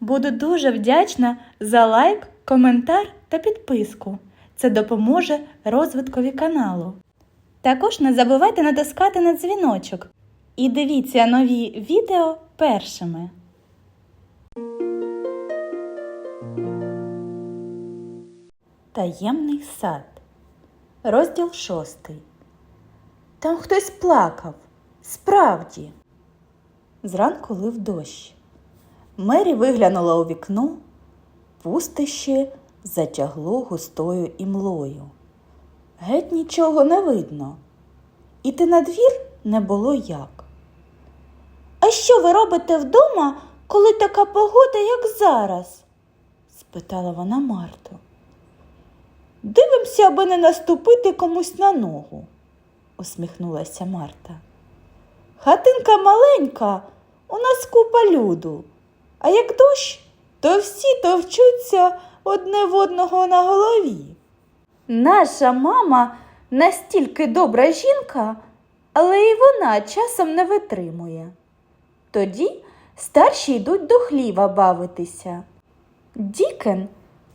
Буду дуже вдячна за лайк, коментар та підписку. Це допоможе розвиткові каналу. Також не забувайте натискати на дзвіночок і дивіться нові відео першими. Таємний сад. Розділ шостий. Там хтось плакав. Справді. Зранку лив дощ. Мері виглянула у вікно, пустище затягло густою імлою. Геть нічого не видно. Іти на двір не було як. А що ви робите вдома, коли така погода, як зараз? спитала вона Марту. Дивимося, аби не наступити комусь на ногу, усміхнулася Марта. Хатинка маленька, у нас купа люду, а як дощ, то всі товчуться одне в одного на голові. Наша мама настільки добра жінка, але і вона часом не витримує. Тоді старші йдуть до хліва бавитися. Дікен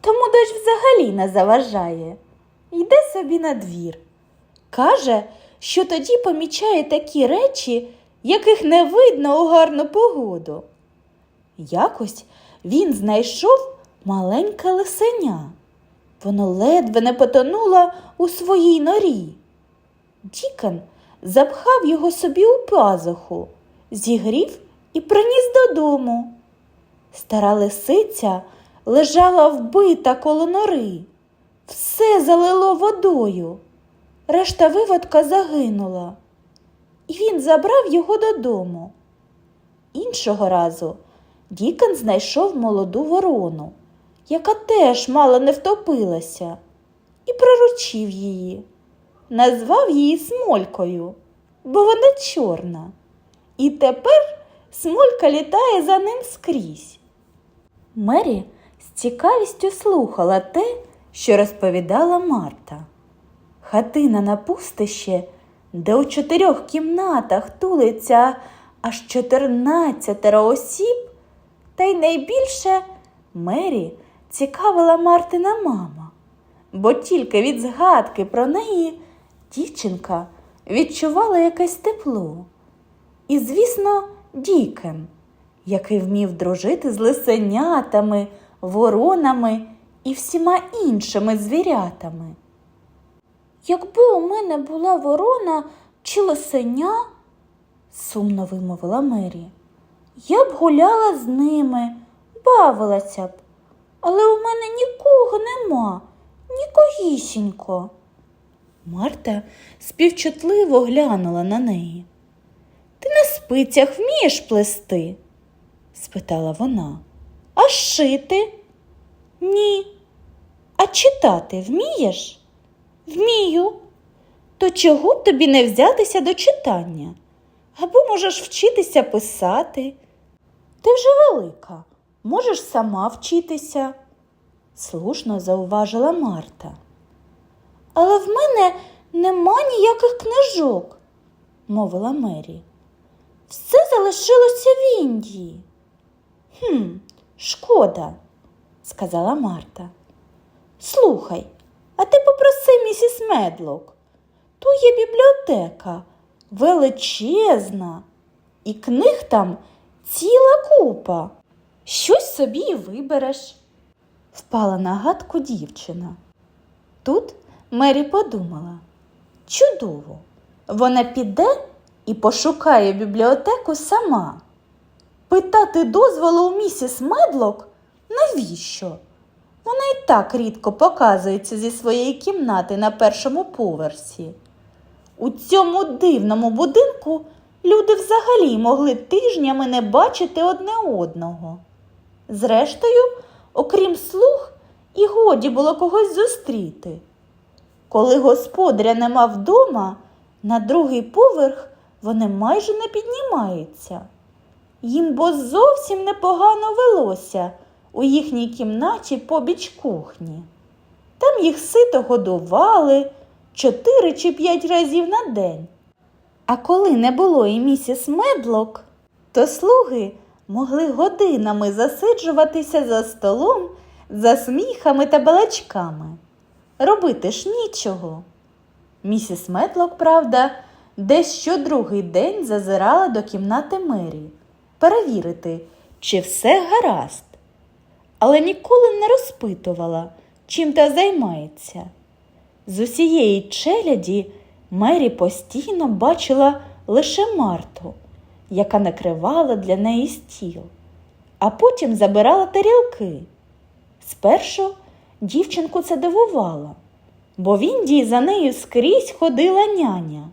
тому дощ взагалі не заважає. Йде собі на двір. Каже, що тоді помічає такі речі, яких не видно у гарну погоду. Якось він знайшов маленьке лисеня. Воно ледве не потонуло у своїй норі. Дікон запхав його собі у пазуху, зігрів і приніс додому. Стара лисиця лежала вбита коло нори. Все залило водою. Решта виводка загинула, і він забрав його додому. Іншого разу Дікон знайшов молоду ворону, яка теж мало не втопилася, і приручив її. Назвав її Смолькою, бо вона чорна. І тепер Смолька літає за ним скрізь. Мері з цікавістю слухала те, що розповідала Марта. Хатина на пустище, де у чотирьох кімнатах тулиться аж чотирнадцятеро осіб, та й найбільше Мері цікавила Мартина мама, бо тільки від згадки про неї дівчинка відчувала якесь тепло. І, звісно, Дікен, який вмів дружити з лисенятами, воронами і всіма іншими звірятами. Якби у мене була ворона чи лисеня, сумно вимовила Мері, я б гуляла з ними, бавилася б, але у мене нікого нема, нікогісінько. Марта співчутливо глянула на неї. Ти на спицях вмієш плести? спитала вона. А шити? Ні. А читати вмієш? Вмію. То чого б тобі не взятися до читання? Або можеш вчитися писати. Ти вже велика, можеш сама вчитися, слушно зауважила Марта. Але в мене нема ніяких книжок, мовила Мері. Все залишилося в Індії. Хм, шкода, сказала Марта. Слухай, а ти попроси місіс Медлок. Ту є бібліотека величезна, і книг там ціла купа. Щось собі і вибереш. Впала на гадку дівчина. Тут Мері подумала чудово, вона піде і пошукає бібліотеку сама. Питати дозволу у місіс Медлок навіщо? Вона і так рідко показується зі своєї кімнати на першому поверсі. У цьому дивному будинку люди взагалі могли тижнями не бачити одне одного. Зрештою, окрім слуг, і годі було когось зустріти. Коли господаря нема вдома, на другий поверх вони майже не піднімаються. Їм бо зовсім непогано велося у їхній кімнаті побіч кухні. Там їх сито годували чотири чи п'ять разів на день. А коли не було і місіс Медлок, то слуги могли годинами засиджуватися за столом за сміхами та балачками. Робити ж нічого. Місіс Метлок, правда, десь щодругий день зазирала до кімнати Мері перевірити, чи все гаразд, але ніколи не розпитувала, чим та займається. З усієї челяді Мері постійно бачила лише Марту, яка накривала для неї стіл, а потім забирала тарілки. Спершу дівчинку це дивувало, бо в Індії за нею скрізь ходила няня,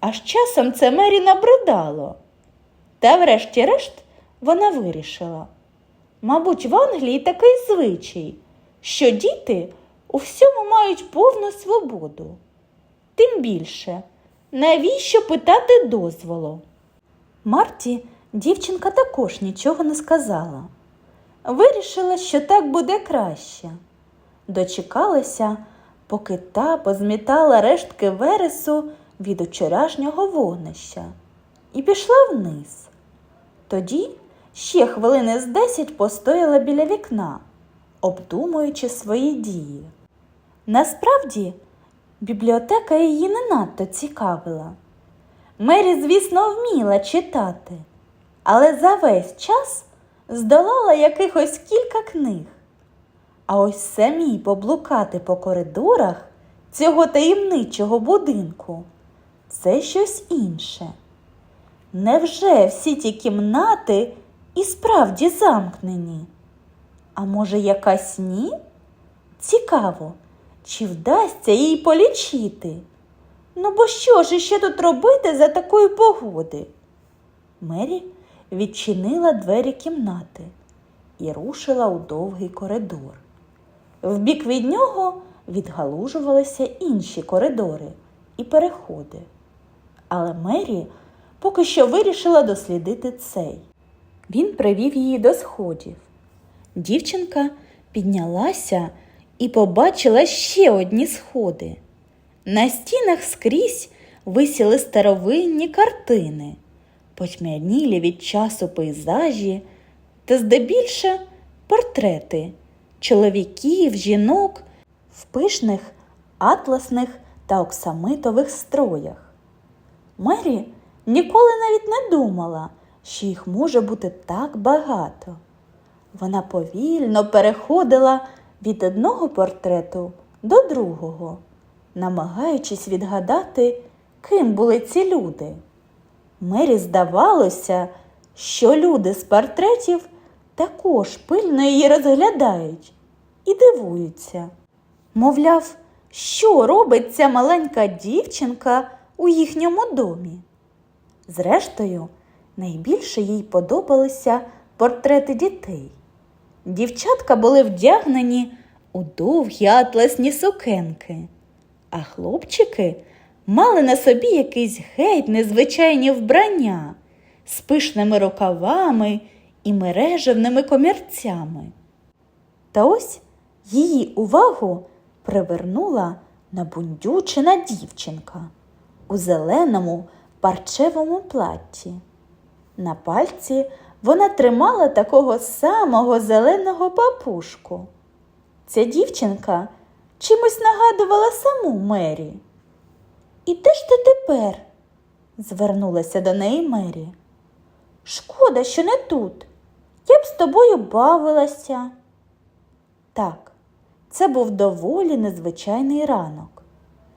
а з часом це Мері набридало. Та врешті-решт вона вирішила. Мабуть, в Англії такий звичай, що діти у всьому мають повну свободу. Тим більше, навіщо питати дозволу? Марті дівчинка також нічого не сказала. Вирішила, що так буде краще. Дочекалася, поки та позмітала рештки вересу від вчорашнього вогнища і пішла вниз. Тоді ще хвилини з десять постояла біля вікна, обдумуючи свої дії. Насправді, бібліотека її не надто цікавила. Мері, звісно, вміла читати, але за весь час здолала якихось кілька книг. А ось самій поблукати по коридорах цього таємничого будинку це щось інше. Невже всі ті кімнати і справді замкнені? А може, якась ні? Цікаво, чи вдасться їй полічити? Ну, бо що ж іще тут робити за такої погоди? Мері відчинила двері кімнати і рушила у довгий коридор. Вбік від нього відгалужувалися інші коридори і переходи. Але Мері поки що вирішила дослідити цей. Він привів її до сходів. Дівчинка піднялася і побачила ще одні сходи. На стінах скрізь висіли старовинні картини, потьмянілі від часу пейзажі та здебільше портрети чоловіків, жінок в пишних атласних та оксамитових строях. Мері ніколи навіть не думала, що їх може бути так багато. Вона повільно переходила від одного портрету до другого, намагаючись відгадати, ким були ці люди. Мері здавалося, що люди з портретів також пильно її розглядають і дивуються. Мовляв, що робить ця маленька дівчинка у їхньому домі. Зрештою, найбільше їй подобалися портрети дітей. Дівчатка були вдягнені у довгі атласні сукенки, а хлопчики мали на собі якісь геть незвичайні вбрання з пишними рукавами і мережевними комірцями. Та ось її увагу привернула набундючена дівчинка у зеленому парчевому платті. На пальці вона тримала такого самого зеленого папушку. Ця дівчинка чимось нагадувала саму Мері. І де ж ти тепер? звернулася до неї Мері. Шкода, що не тут. Я б з тобою бавилася. Так, це був доволі незвичайний ранок.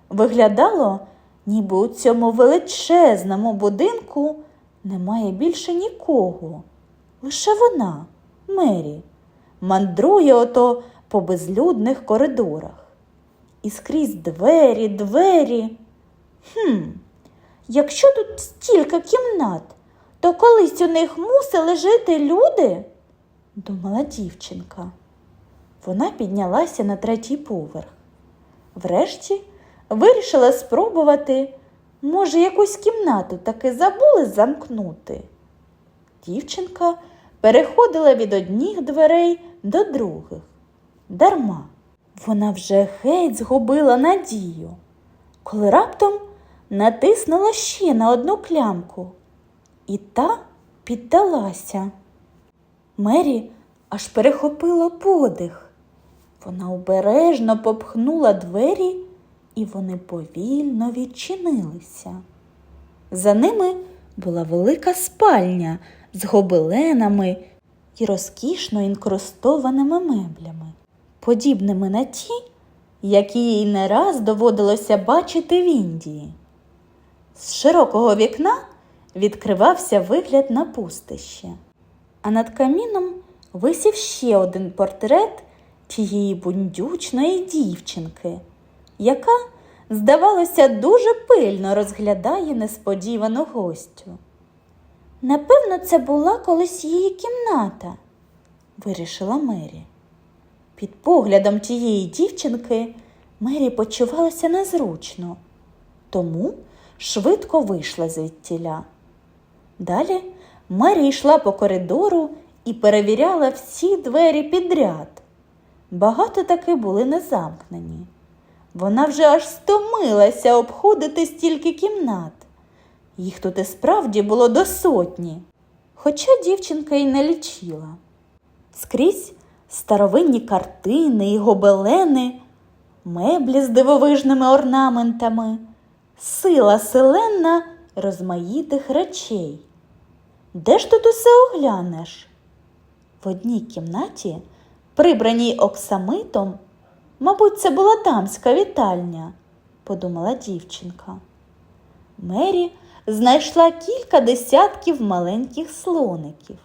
Виглядало, ніби у цьому величезному будинку немає більше нікого. Лише вона, Мері, мандрує ото по безлюдних коридорах. І скрізь двері, двері. Хм, якщо тут стільки кімнат, то колись у них мусили жити люди, думала дівчинка. Вона піднялася на третій поверх. Врешті вирішила спробувати, може, якусь кімнату таки забули замкнути. Дівчинка переходила від одніх дверей до других. Дарма. Вона вже геть згубила надію, коли раптом натиснула ще на одну клямку, і та піддалася. Мері аж перехопило подих. Вона обережно попхнула двері, і вони повільно відчинилися. За ними була велика спальня з гобеленами і розкішно інкрустованими меблями, подібними на ті, які їй не раз доводилося бачити в Індії. З широкого вікна відкривався вигляд на пустище, а над каміном висів ще один портрет тієї бундючної дівчинки, яка, здавалося, дуже пильно розглядає несподівану гостю. Напевно, це була колись її кімната, вирішила Мері. Під поглядом тієї дівчинки Мері почувалася незручно, тому швидко вийшла звідтіля. Далі Мері йшла по коридору і перевіряла всі двері підряд. Багато таки були не замкнені. Вона вже аж стомилася обходити стільки кімнат. Їх тут і справді було до сотні, хоча дівчинка й не лічила. Скрізь старовинні картини і гобелени, меблі з дивовижними орнаментами, сила селена розмаїтих речей. Де ж тут усе оглянеш? В одній кімнаті, прибраній оксамитом, мабуть, це була дамська вітальня, подумала дівчинка. Мері знайшла кілька десятків маленьких слоників,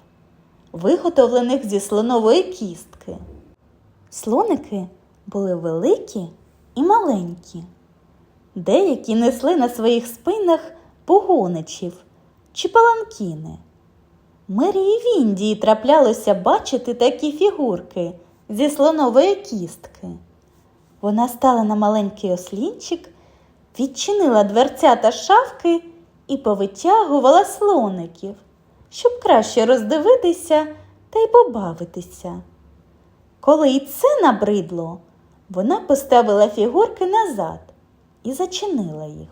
виготовлених зі слонової кістки. Слоники були великі і маленькі. Деякі несли на своїх спинах погоничів чи паланкіни. Мері і в Індії траплялося бачити такі фігурки зі слонової кістки. Вона стала на маленький ослінчик, відчинила дверцята шафки і повитягувала слоників, щоб краще роздивитися та й побавитися. Коли й це набридло, вона поставила фігурки назад і зачинила їх.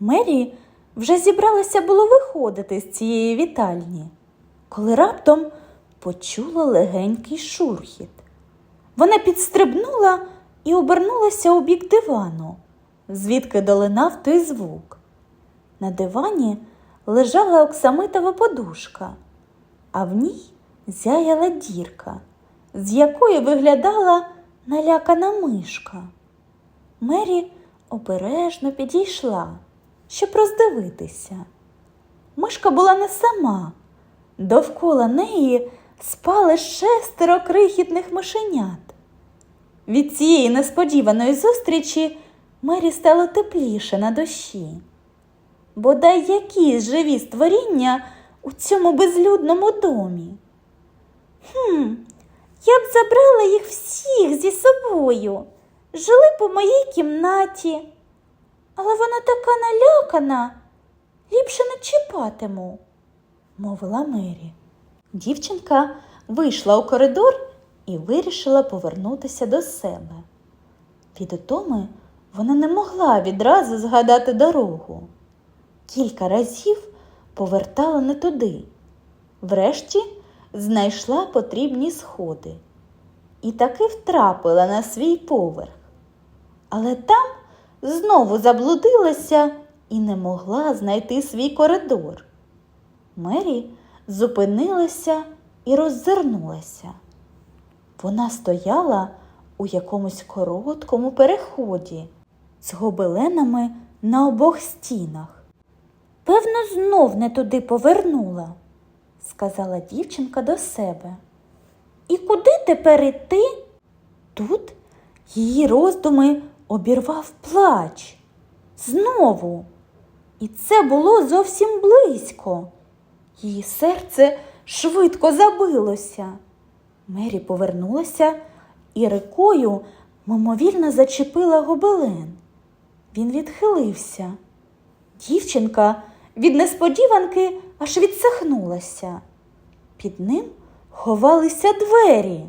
Мері вже зібралася було виходити з цієї вітальні, коли раптом почула легенький шурхіт. Вона підстрибнула і обернулася у бік дивану, звідки долинав той звук. На дивані лежала оксамитова подушка, а в ній зяяла дірка, з якої виглядала налякана мишка. Мері обережно підійшла, щоб роздивитися. Мишка була не сама. Довкола неї спали шестеро крихітних мишенят. Від цієї несподіваної зустрічі Мері стало тепліше на душі. Бодай якісь живі створіння у цьому безлюдному домі. Хм, я б забрала їх всіх зі собою, жили по моїй кімнаті. Але вона така налякана, ліпше не чіпатиму, мовила Мері. Дівчинка вийшла у коридор і вирішила повернутися до себе. Від утоми вона не могла відразу згадати дорогу. Кілька разів повертала не туди. Врешті знайшла потрібні сходи і таки втрапила на свій поверх. Але там знову заблудилася і не могла знайти свій коридор. Мері зупинилася і роззирнулася. Вона стояла у якомусь короткому переході з гобеленами на обох стінах. Певно, знов не туди повернула, сказала дівчинка до себе. І куди тепер іти? Тут її роздуми обірвав плач. Знову. І це було зовсім близько. Її серце швидко забилося. Мері повернулася і рекою мимовільно зачепила гобелен. Він відхилився. Дівчинка від несподіванки аж відсахнулася. Під ним ховалися двері.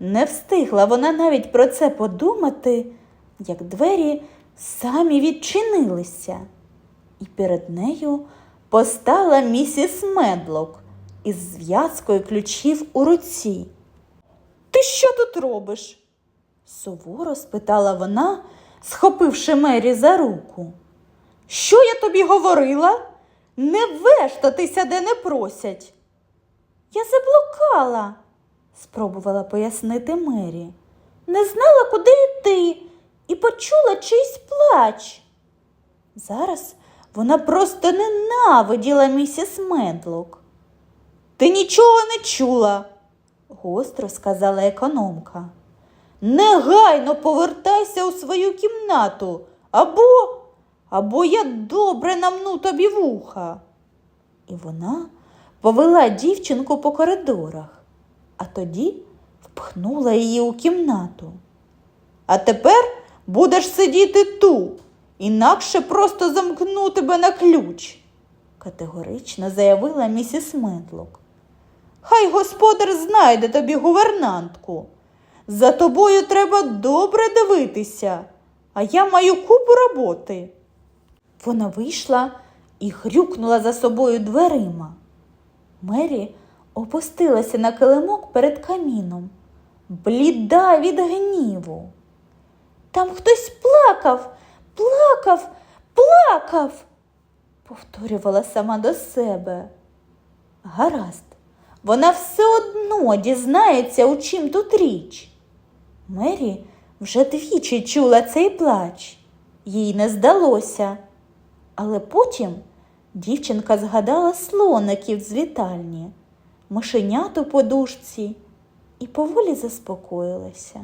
Не встигла вона навіть про це подумати, як двері самі відчинилися, і перед нею постала місіс Медлок із зв'язкою ключів у руці. Ти що тут робиш? суворо спитала вона, схопивши Мері за руку. Що я тобі говорила? Не вештатися, де не просять. Я заблукала, спробувала пояснити Мері. Не знала, куди йти, і почула чийсь плач. Зараз вона просто ненавиділа місіс Медлок. Ти нічого не чула, гостро сказала економка. Негайно повертайся у свою кімнату, або, або я добре намну тобі вуха. І вона повела дівчинку по коридорах, а тоді впхнула її у кімнату. А тепер будеш сидіти тут, інакше просто замкну тебе на ключ, категорично заявила місіс Медлок. Хай господар знайде тобі гувернантку. За тобою треба добре дивитися, а я маю купу роботи. Вона вийшла і хрюкнула за собою дверима. Мері опустилася на килимок перед каміном, бліда від гніву. Там хтось плакав, плакав, плакав, повторювала сама до себе. Гаразд, вона все одно дізнається, у чим тут річ. Мері вже двічі чула цей плач, їй не здалося. Але потім дівчинка згадала слоників з вітальні, мишенят у подушці і поволі заспокоїлася.